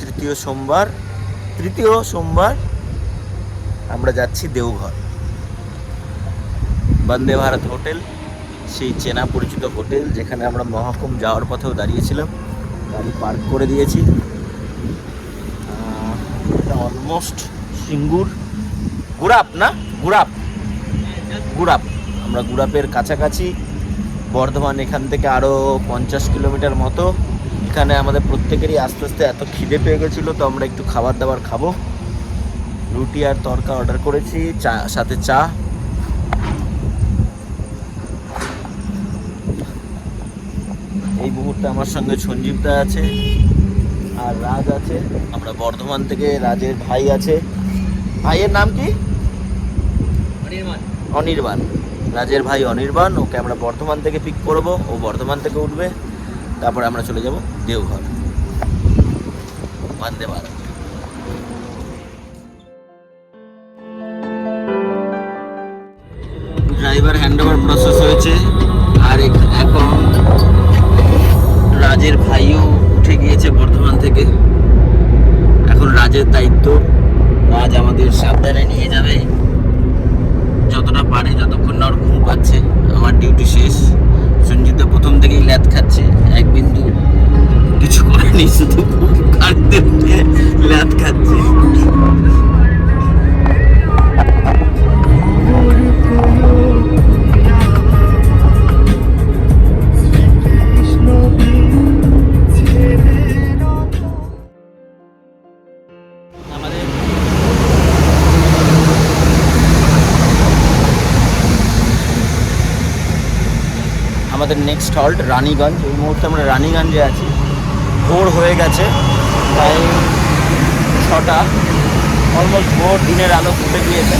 তৃতীয় সোমবার তৃতীয় সোমবার আমরা যাচ্ছি দেওঘর। বন্দে ভারত হোটেল, সেই চেনা পরিচিত হোটেল যেখানে আমরা মহাকুম যাওয়ার পথেও দাঁড়িয়েছিলাম। গাড়ি পার্ক করে দিয়েছি। এটা অলমোস্ট সিঙ্গুর। গুড়াপ না? গুড়াপ। গুড়াপ। আমরা গুড়াপের কাছাকাছি, বর্ধমান এখান থেকে আরও পঞ্চাশ কিলোমিটার মতো। এখানে আমাদের প্রত্যেকেরই আস্তে আস্তে এত খিদে পেয়ে গেছিল তো আমরা একটু খাবার দাবার খাব। রুটি আর তরকা অর্ডার করেছি চা সাথে চা। এই মুহূর্তে আমার সঙ্গে সঞ্জীবদা আছে আর রাজ আছে। আমরা বর্ধমান থেকে রাজের ভাই আছে। ভাইয়ের নাম কি? অনির্বাণ। রাজের ভাই অনির্বাণ ওকে আমরা বর্ধমান থেকে পিক করব ও বর্ধমান থেকে উঠবে। তারপরে আমরা চলে যাব Deoghar. Vande Bharat. Driver handover process হয়েছে, আর এখ- এখন রাজের ভাইও উঠে গিয়েছে বর্ধমান থেকে। এখন রাজের দায়িত্ব, রাজ আমাদের সাবধানে নিয়ে যাবে। যতটা পারে যতক্ষণ না ওর ঘুম পাচ্ছে, আমার ডিউটি শেষ। সঞ্জিতা প্রথম থেকেই ল্যাদ খাচ্ছে এক বিন্দু কিছু করেনি শুধু গাড়িতে ল্যাদ খাচ্ছে। Next halt, Raniganj. এই মুহূর্তে আমরা রানীগঞ্জে আছি। ভোর হয়ে গেছে, প্রায় ছটা। অলমোস্ট ভোর, দিনের আলো ফুটে গিয়েছে।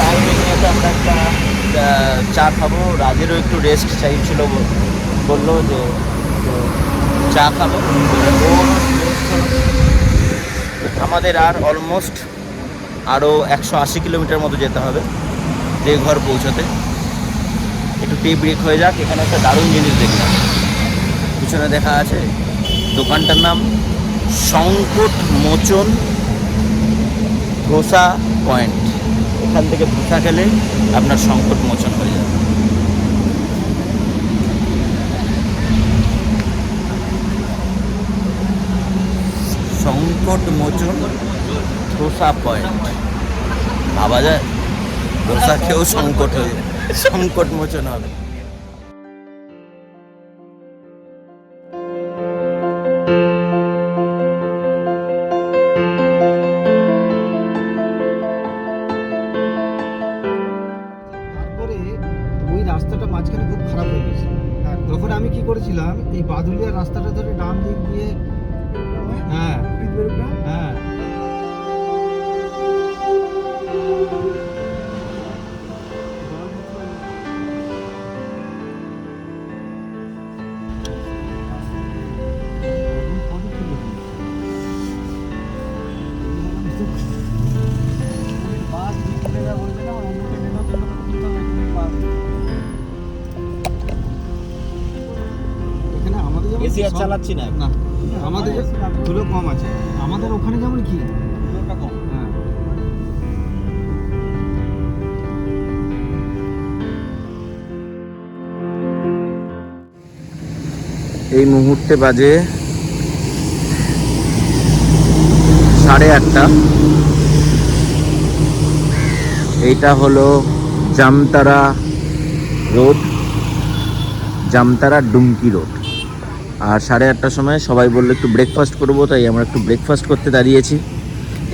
রানীগঞ্জে আমরা একটা চা খাব। রাজেরও একটু রেস্ট চাইছিল বলল যে চা খাব। আমাদের আর অলমোস্ট আরও একশো আশি কিলোমিটার মতো যেতে হবে। দেওঘর পৌঁছাতে। টি ব্রেক হয়ে যাক, এখানে একটা দারুণ জিনিস দেখলাম। পিছনে দেখা আছে দোকানটার নাম সংকট মোচন ধোসা পয়েন্ট। এখান থেকে ধোসা খেলে আপনার সংকট মোচন হয়ে যাবে। সংকট মোচন ধোসা পয়েন্ট। ভাবা যায়? ধোসা খেয়েও সংকট হয়ে যায়। সংকট মোচন হবে। চালাচ্ছি না না আমাদের ধুলো কম আছে। আমাদের ওখানে যেমন কি? হ্যাঁ। এই মুহূর্তে বাজে সাড়ে আটটা। এইটা হলো জামতারা রোড জামতারা ডুমকি রোড। আর সাড়ে আটটার সময় সবাই বলল একটু ব্রেকফাস্ট করব, তাই আমরা একটু ব্রেকফাস্ট করতে দাঁড়িয়েছি।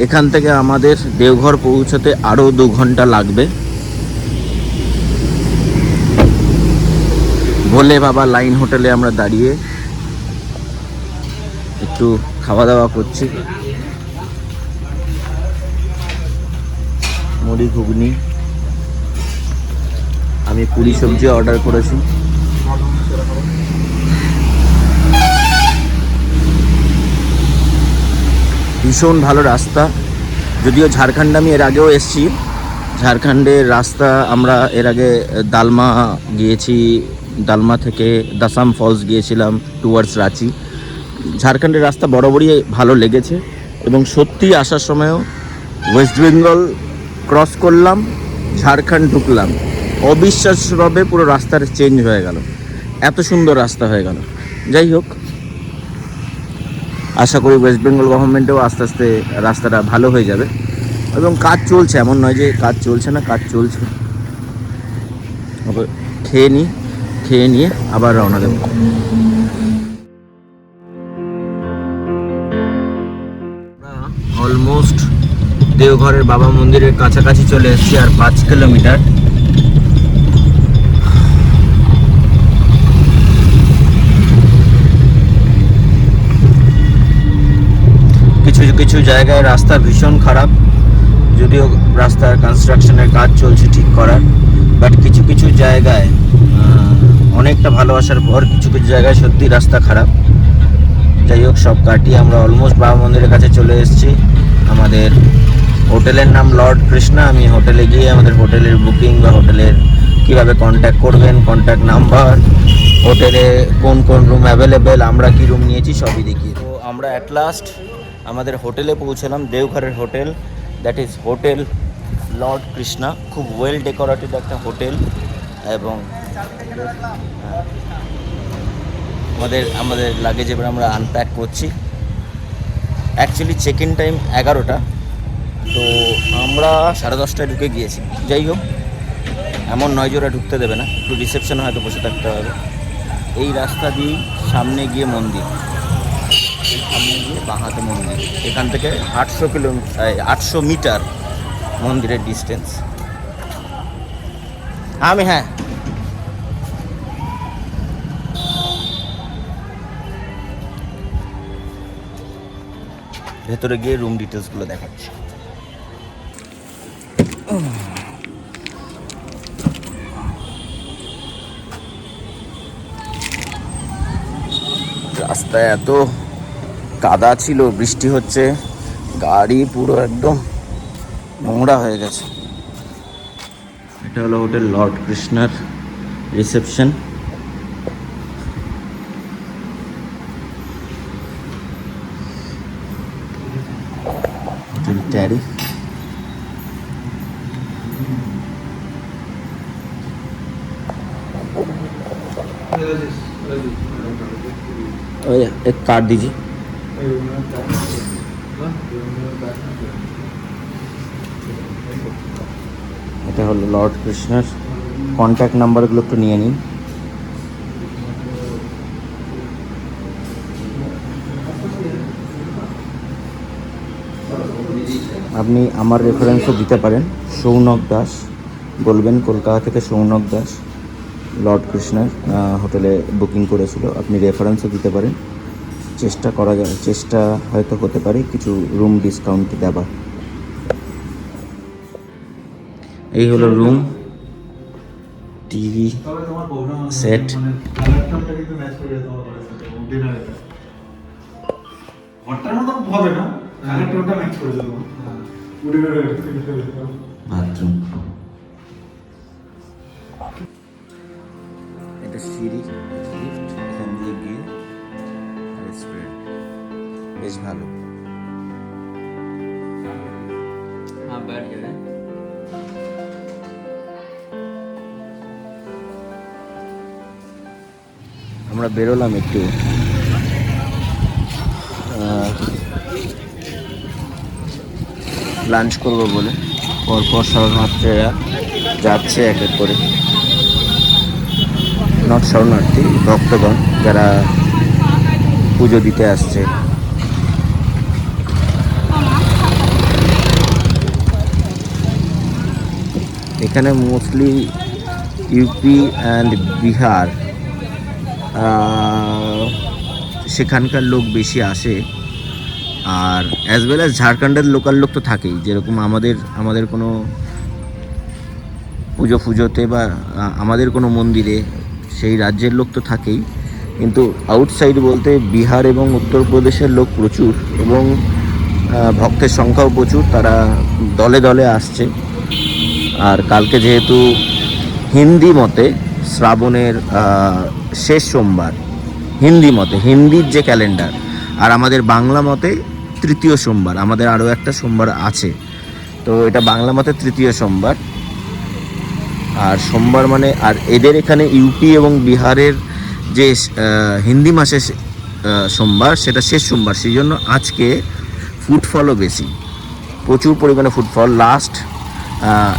এখান থেকে আমাদের দেওঘর পৌঁছাতে আরও দু ঘণ্টা লাগবে। ভোলে বাবা লাইন হোটেলে আমরা দাঁড়িয়ে একটু খাওয়া দাওয়া করছি। মুড়ি ঘুগনি। আমি পুরি সবজি অর্ডার করেছি। ভীষণ ভালো রাস্তা। যদিও ঝাড়খণ্ড আমি এর আগেও এসেছি। ঝাড়খণ্ডের রাস্তা আমরা এর আগে দালমা গিয়েছি দালমা থেকে দাসাম ফলস গিয়েছিলাম টুয়ার্ডস রাঁচি। ঝাড়খণ্ডের রাস্তা বরাবরই ভালো লেগেছে এবং সত্যি আসার সময়ও ওয়েস্ট বেঙ্গল ক্রস করলাম, ঝাড়খণ্ড ঢুকলাম। অবিশ্বাস্যভাবে পুরো রাস্তার চেঞ্জ হয়ে গেল। এত সুন্দর রাস্তা হয়ে গেল। যাই হোক আশা করি ওয়েস্ট বেঙ্গল গভর্নমেন্টেও আস্তে আস্তে রাস্তাটা ভালো হয়ে যাবে। এবং কাজ চলছে, এমন নয় যে কাজ চলছে না, কাজ চলছে। খেয়ে নিই খেয়ে নিয়ে আবার রওনা দেবো। অলমোস্ট দেওঘরের বাবা মন্দিরের কাছাকাছি চলে এসেছি আর পাঁচ কিলোমিটার। কিছু কিছু জায়গায় রাস্তা ভীষণ খারাপ। যদিও রাস্তার কনস্ট্রাকশনের কাজ চলছে ঠিক করার। বাট কিছু কিছু জায়গায় অনেকটা ভালোবাসার পর কিছু কিছু জায়গায় সত্যি রাস্তা খারাপ। যাই হোক, সব কাটিয়ে আমরা অলমোস্ট বাবা মন্দিরের কাছে চলে এসেছি। আমাদের হোটেলের নাম লর্ড কৃষ্ণা। আমি হোটেলে গিয়ে আমাদের হোটেলের বুকিং বা হোটেলের কীভাবে কন্ট্যাক্ট করবেন কন্ট্যাক্ট নাম্বার হোটেলে কোন কোন রুম অ্যাভেলেবেল আমরা কি রুম নিয়েছি, সবই দেখি তো আমরা অ্যাট লাস্ট আমাদের হোটেলে পৌঁছলাম, দেওঘরের hotel that is hotel Lord Krishna, খুব ওয়েল ডেকোরেটেড একটা হোটেল এবং হ্যাঁ। আমাদের আমাদের লাগেজ এবার আমরা আনপ্যাক করছি। অ্যাকচুয়ালি চেক ইন টাইম এগারোটা, তো আমরা সাড়ে দশটায় ঢুকে গিয়েছি। যাই হোক, এমন নয় ওরা ঢুকতে দেবে না, একটু রিসেপশনে হয়তো বসে থাকতে হবে। এই রাস্তা দিয়েই সামনে গিয়ে মন্দির। সামনে গিয়ে বাঁহাতে মন্দির। এখান থেকে আটশো কিলোমিটার আটশো মিটার মন্দিরের ডিস্টেন্স আমি হ্যাঁ। ভেতরে গিয়ে রুম ডিটেলসগুলো দেখাচ্ছি। রাস্তায় এত কাদা ছিল বৃষ্টি হচ্ছে গাড়ি পুরো একদম নোংরা হয়ে গেছে এটা হলো হোটেল লর্ড কৃষ্ণার রিসেপশন হোটেল ট্যারি ओए, एक कार्ड दीजिए এটা হলো লর্ড কৃষ্ণের কন্ট্যাক্ট নাম্বারগুলো একটু নিয়ে নিন। আপনি আমার রেফারেন্সও দিতে পারেন। সৌনক দাস বলবেন, কলকাতা থেকে সৌনক দাস, লর্ড কৃষ্ণের হোটেলে বুকিং করেছিল। আপনি রেফারেন্সও দিতে পারেন। চেষ্টা করা যায়, চেষ্টা হয়তো হতে পারে, কিছু রুম ডিসকাউন্ট দেওয়ার। এই হলো রুম টিভি সেট ঘরটার আমরা বেরোলাম একটু। লাঞ্চ করব বলে। পরপর শরণার্থীরা যাচ্ছে এক এক করে। নট শরণার্থী, ভক্তগণ যারা পুজো দিতে আসছে। এখানে মোস্টলি ইউপি অ্যান্ড বিহার সেখানকার লোক বেশি আসে। আর অ্যাজ ওয়েল অ্যাজ ঝাড়খণ্ডের লোকাল লোক তো থাকেই। যেরকম আমাদের আমাদের কোনো পুজো ফুজোতে বা আমাদের কোনো মন্দিরে সেই রাজ্যের লোক তো থাকেই। কিন্তু আউটসাইড বলতে বিহার এবং উত্তরপ্রদেশের লোক প্রচুর এবং ভক্তের সংখ্যাও প্রচুর। তারা দলে দলে আসছে। আর কালকে যেহেতু হিন্দি মতে শ্রাবণের শেষ সোমবার। হিন্দি মতে, হিন্দির যে ক্যালেন্ডার, আর আমাদের বাংলা মতে তৃতীয় সোমবার, আমাদের আরও একটা সোমবার আছে। তো এটা বাংলা মতে তৃতীয় সোমবার। আর সোমবার মানে আর এদের এখানে ইউপি এবং বিহারের যে হিন্দি মাসে সোমবার, সেটা শেষ সোমবার। সেই জন্য আজকে ফুটফলও বেশি। প্রচুর পরিমাণে footfall last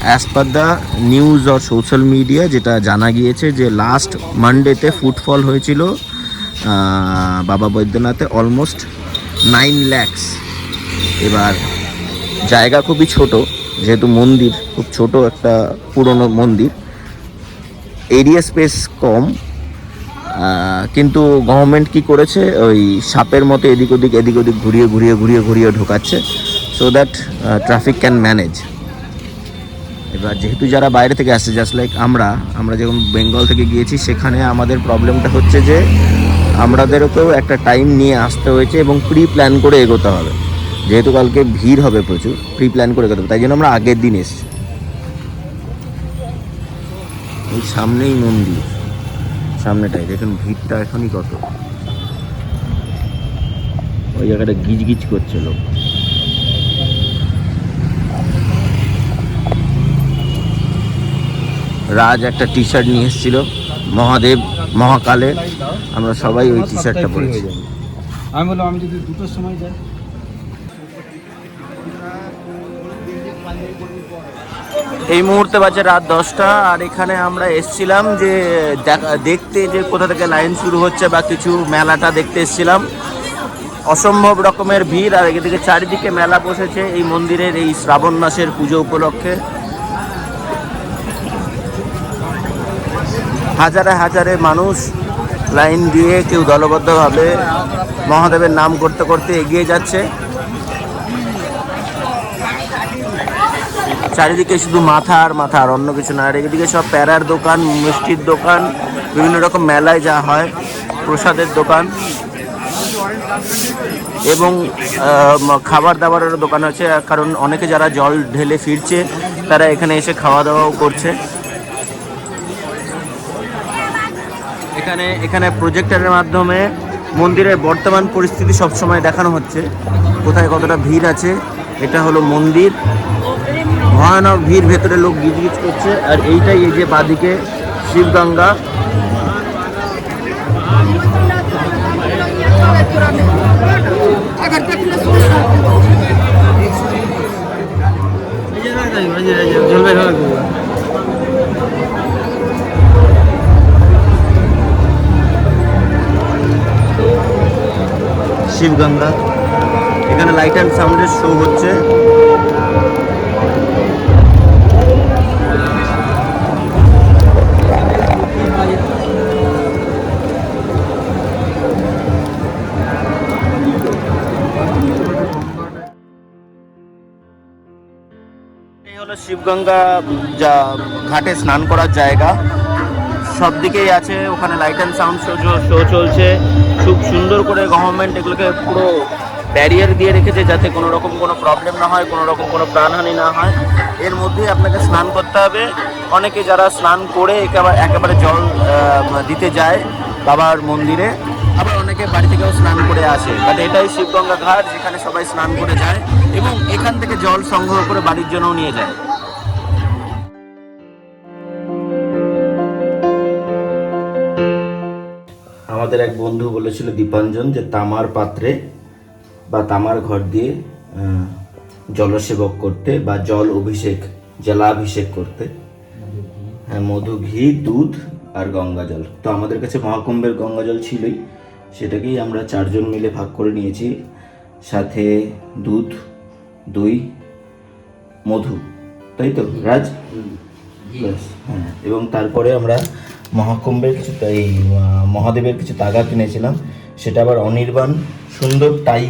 as per the news or social media যেটা জানা গিয়েছে যে লাস্ট মানডেতে ফুটফল হয়েছিল বাবা বৈদ্যনাথে অলমোস্ট নাইন ল্যাক্স এবার জায়গা খুবই ছোট, যেহেতু মন্দির খুব ছোট একটা পুরনো মন্দির। এরিয়া স্পেস কম কিন্তু গভর্নমেন্ট কি করেছে, ওই সাপের মতো এদিক ওদিক এদিক ওদিক ঘুরিয়ে ঘুরিয়ে ঘুরিয়ে ঘুরিয়ে ঢোকাচ্ছে so that traffic can manage এবার যেহেতু যারা বাইরে থেকে আসছে জাস্ট লাইক আমরা আমরা যখন বেঙ্গল থেকে গিয়েছি, সেখানে আমাদের প্রবলেমটা হচ্ছে যে আমাদেরকেও একটা টাইম নিয়ে আসতে হয়েছে এবং প্রি প্ল্যান করে এগোতে হবে। যেহেতু কালকে ভিড় হবে প্রচুর প্রি প্ল্যান করে এগোতে হবে, তাই জন্য আমরা আগের দিন এসেছি। এই সামনেই মন্দির, সামনেটাই, দেখুন ভিড়টা এখনই কত। ওই জায়গাটা গিজ গিজ করছে লোক। রাজ একটা টি শার্ট নিয়ে এসেছিল মহাদেব মহাকালে। আমরা সবাই ওই টি শার্টটা পরেছি। আমি বললাম আমি যদি দুটোর সময় যাই? এই মুহূর্তে বাজে রাত দশটা আর এখানে আমরা এসছিলাম যে দেখা- দেখতে যে কোথা থেকে লাইন শুরু হচ্ছে বা কিছু মেলাটা দেখতে এসছিলাম। অসম্ভব রকমের ভিড় আর এদিকে চারিদিকে মেলা বসেছে এই মন্দিরের এই শ্রাবণ মাসের পুজো উপলক্ষে। হাজারে হাজারে মানুষ লাইন দিয়ে কেউ দলবদ্ধভাবে মহাদেবের নাম করতে করতে এগিয়ে যাচ্ছে। চারিদিকে শুধু মাথা আর মাথা, আর অন্য কিছু না। আর এদিকে সব প্যারার দোকান, মিষ্টির দোকান, বিভিন্ন রকম মেলায় যা হয়, প্রসাদের দোকান এবং খাবার দাবারেরও দোকান আছে। কারণ অনেকে যারা জল ঢেলে ফিরছে, তারা এখানে এসে খাওয়া দাওয়াও করছে। এখানে এখানে প্রজেক্টরের মাধ্যমে মন্দিরের বর্তমান পরিস্থিতি সবসময় দেখানো হচ্ছে। কোথায় কতটা ভিড় আছে, এটা হলো মন্দির। ভয়ানক ভিড়, ভেতরে লোক গিজগিজ করছে, আর এইটাই এই যে বাদিকে শিবগঙ্গা। শিবগঙ্গা। এখানে লাইট অ্যান্ড সাউন্ডের শো হচ্ছে। এই হলো শিবগঙ্গা, যা ঘাটে স্নান করার জায়গা। সব দিকেই আছে, ওখানে light and sound show show চলছে। খুব সুন্দর করে গভর্নমেন্ট এগুলোকে পুরো ব্যারিয়ার দিয়ে রেখেছে যাতে কোনো রকম কোনো প্রবলেম না হয়, কোনো রকম কোনো প্রাণহানি না হয়। এর মধ্যেই আপনাকে স্নান করতে হবে। অনেকে যারা স্নান করে একেবারে একেবারে জল দিতে যায় বাবার মন্দিরে, আবার অনেকে বাড়ি থেকেও স্নান করে আসে। বাট এটাই শিবগঙ্গা ঘাট, যেখানে সবাই স্নান করে যায় এবং এখান থেকে জল সংগ্রহ করে বাড়ির জন্যও নিয়ে যায়। আমাদের এক বন্ধু বলেছিল দীপাঞ্জন যে তামার পাত্রে বা তামার ঘর দিয়ে জলসেবক করতে বা জল অভিষেক জলাভিষেক করতে। হ্যাঁ মধু ঘি দুধ আর গঙ্গা জল। তো আমাদের কাছে মহাকুম্ভের গঙ্গা জল ছিলই। সেটাকেই আমরা চারজন মিলে ভাগ করে নিয়েছি। সাথে দুধ দই মধু। তাই তো রাজ? হ্যাঁ এবং তারপরে আমরা মহাকুম্ভের কিছু এই মহাদেবের কিছু তাগা কিনেছিলাম। সেটা আবার অনির্বাণ সুন্দর টাই,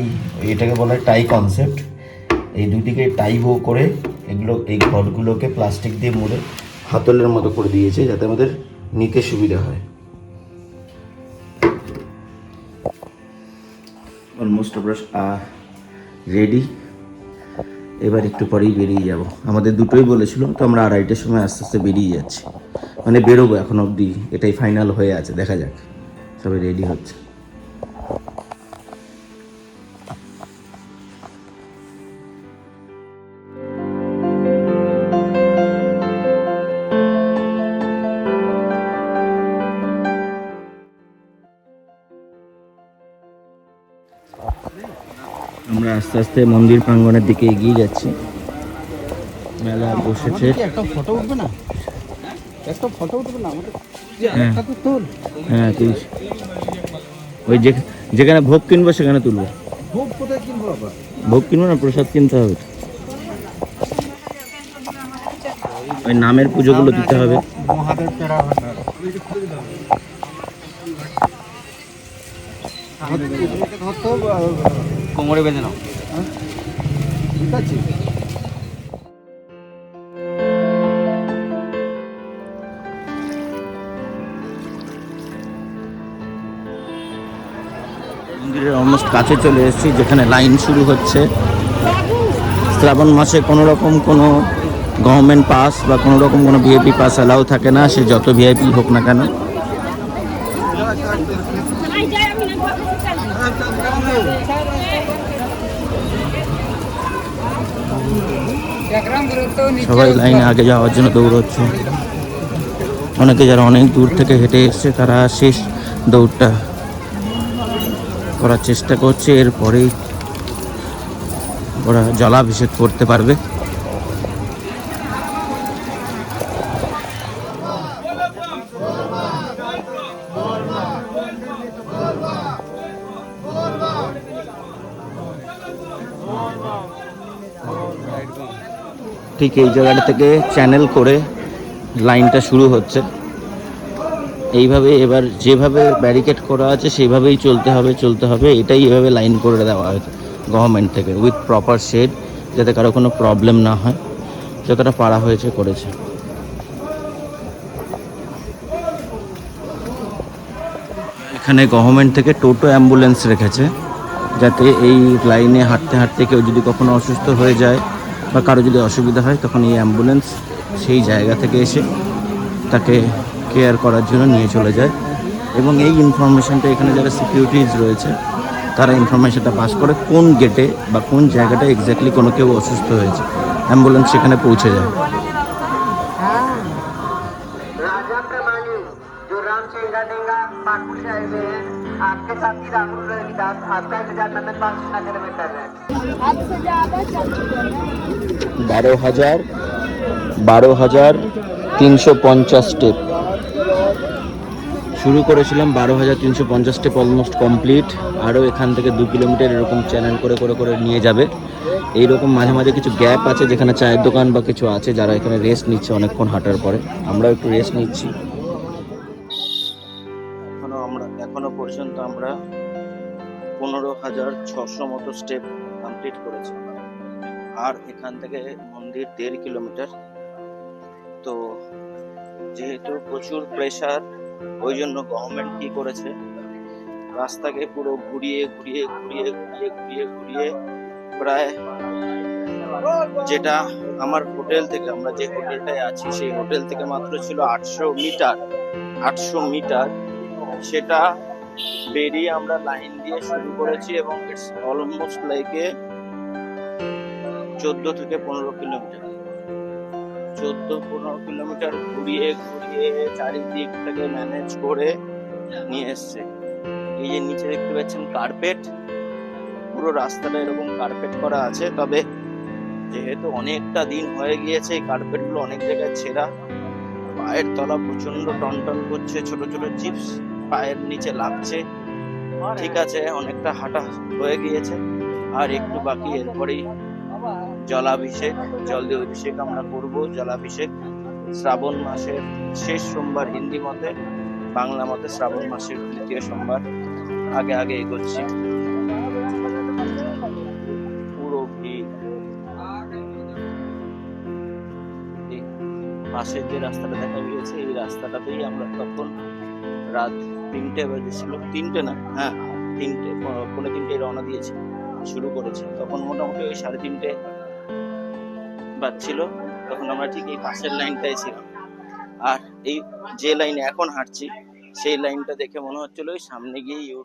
এটাকে বলে টাই কনসেপ্ট এই দুদিকে টাই বো করে এগুলো, এই ঘরগুলোকে প্লাস্টিক দিয়ে মুড়ে হাতলের মতো করে দিয়েছে যাতে আমাদের নিতে সুবিধা হয়। অলমোস্ট আমরা রেডি এবার একটু পরেই বেরিয়ে যাব। আমাদের দুটোই বলেছিল, তো আমরা আড়াইটার সময় আস্তে আস্তে বেরিয়ে যাচ্ছি। মানে বেরোবো এখন অব্দি এটাই ফাইনাল হয়ে আছে, দেখা যাক। সবাই রেডি হচ্ছে। আমরা আস্তে আস্তে মন্দির প্রাঙ্গনের দিকে এগিয়ে যাচ্ছি। মেলা বসেছে। একটা ফটো উঠবে না? একটা ফটো উঠবে না আমাদের হ্যাঁ। একটা তো তোল। হ্যাঁ ওই যে যেখানে ভোগ কিনবো সেখানে তুলবো। ভোগ কোথায় কিনবো আবার? ভোগ কিনবো না প্রসাদ কিনতে হবে। ওই নামের পুজোগুলো দিতে হবে। কোমরে বেঁধে নাও। ঠিক আছে। কাছে চলে এসেছি, যেখানে লাইন শুরু হচ্ছে। শ্রাবণ মাসে কোনো রকম কোনো গভর্নমেন্ট পাস বা কোনো রকম কোনো ভিআইপি পাস অ্যালাউ থাকে না, সে যত ভিআইপি হোক না কেন। সবাই লাইনে আগে যাওয়ার জন্য দৌড়চ্ছে। অনেকে যারা অনেক দূর থেকে হেঁটে এসছে, তারা শেষ দৌড়টা করার চেষ্টা করছে, এরপরেই ওরা জলাভিষেক করতে পারবে। ঠিক এই জায়গাটা থেকে চ্যানেল করে লাইনটা শুরু হচ্ছে। এইভাবে এবার যেভাবে ব্যারিকেড করা আছে সেইভাবেই চলতে হবে চলতে হবে। এটাই এভাবে লাইন করে দেওয়া হয়েছে গভর্নমেন্ট থেকে উইথ প্রপার শেড যাতে কারও কোনো প্রবলেম না হয়, যতটা পারা হয়েছে করেছে। এখানে গভর্নমেন্ট থেকে টোটো অ্যাম্বুলেন্স রেখেছে, যাতে এই লাইনে হাঁটতে হাঁটতে কেউ যদি কখনো অসুস্থ হয়ে যায় বা কারও যদি অসুবিধা হয়, তখন এই অ্যাম্বুলেন্স সেই জায়গা থেকে এসে তাকে কেয়ার করার জন্য নিয়ে চলে যায় এবং এই ইনফরমেশনটা এখানে যারা সিকিউরিটিজ রয়েছে তারা ইনফরমেশনটা পাস করে কোন গেটে বা কোন জায়গাটা এক্স্যাক্টলি কোনো কেউ অসুস্থ হয়েছে অ্যাম্বুলেন্স সেখানে পৌঁছে যায় राजेंद्र मांझी जो राम चेंगा देंगा नागपुर से आए हुए हैं आपके साथी राहुल रविदास आपका इंतजार नंदन पाल नगर में कर रहे हैं हद से ज्यादा चल चुके हैं বারো হাজার বারো হাজার তিনশো পঞ্চাশ স্টেপ শুরু করেছিলাম বারো হাজার তিনশো পঞ্চাশ স্টেপ অলমোস্ট কমপ্লিট আরও এখান থেকে দু কিলোমিটার এরকম চ্যানেল করে করে করে নিয়ে যাবে। এইরকম মাঝে মাঝে কিছু গ্যাপ আছে যেখানে চায়ের দোকান বা কিছু আছে যারা এখানে রেস্ট নিচ্ছে অনেকক্ষণ হাঁটার পরে। আমরাও একটু রেস্ট নিচ্ছি। এখনও আমরা, এখনও পর্যন্ত আমরা পনেরো হাজার ছশো মতো স্টেপ কমপ্লিট করেছি। আর এখান থেকে মন্দির দেড় কিলোমিটার। তো যেহেতু প্রচুর প্রেশার ওই জন্য গভর্নমেন্ট কি করেছে? রাস্তাকে পুরো ঘুরিয়ে ঘুরিয়ে ঘুরিয়ে ঘুরিয়ে ঘুরিয়ে ঘুরিয়ে প্রায় যেটা আমার হোটেল থেকে, আমরা যে হোটেলটায় আছি, সেই হোটেল থেকে মাত্র ছিল আটশো মিটার আটশো মিটার। সেটা বেরিয়ে আমরা লাইন দিয়ে শুরু করেছি এবং ইটস অলমোস্ট লাইকে চোদ্দ থেকে পনেরো কিলোমিটার। চোদ্দ, পনেরো কিলোমিটার ঘুরিয়ে ঘুরিয়ে চারিদিক থেকে ম্যানেজ করে নিয়ে এসছে। এই যে নিচে দেখতে পাচ্ছেন কার্পেট পুরো রাস্তাটা এরকম কার্পেট করা আছে, তবে যেহেতু অনেকটা দিন হয়ে গিয়েছে, এই কার্পেটগুলো অনেক জায়গায় ছেঁড়া। পায়ের তলা প্রচণ্ড টনটন করছে, ছোট ছোট চিপস পায়ের নিচে লাগছে। ঠিক আছে, অনেকটা হাঁটা হয়ে গিয়েছে। আর একটু বাকি, এরপরেই জলাভিষেক জল দিয়ে অভিষেক আমরা করব, জলাভিষেক। শ্রাবণ মাসের শেষ সোমবার হিন্দি মতে, বাংলা মতে শ্রাবণ মাসের তৃতীয় সোমবার। আগে আগে এগোচ্ছি। পুরো পাশের যে রাস্তাটা দেখা গিয়েছে, এই রাস্তাটাতেই আমরা তখন রাত তিনটে বেজেছিল। তিনটে না হ্যাঁ তিনটে প- পৌনে তিনটে রওনা দিয়েছি, শুরু করেছি। তখন মোটামুটি ওই সাড়ে তিনটে বাজছিল তখন আমরা ঠিক এই পাশের লাইনটাই ছিলাম। আর এই যে লাইনে এখন হাঁটছি, সেই লাইনটা দেখে মনে হচ্ছিল ওই সামনে গিয়ে ইউট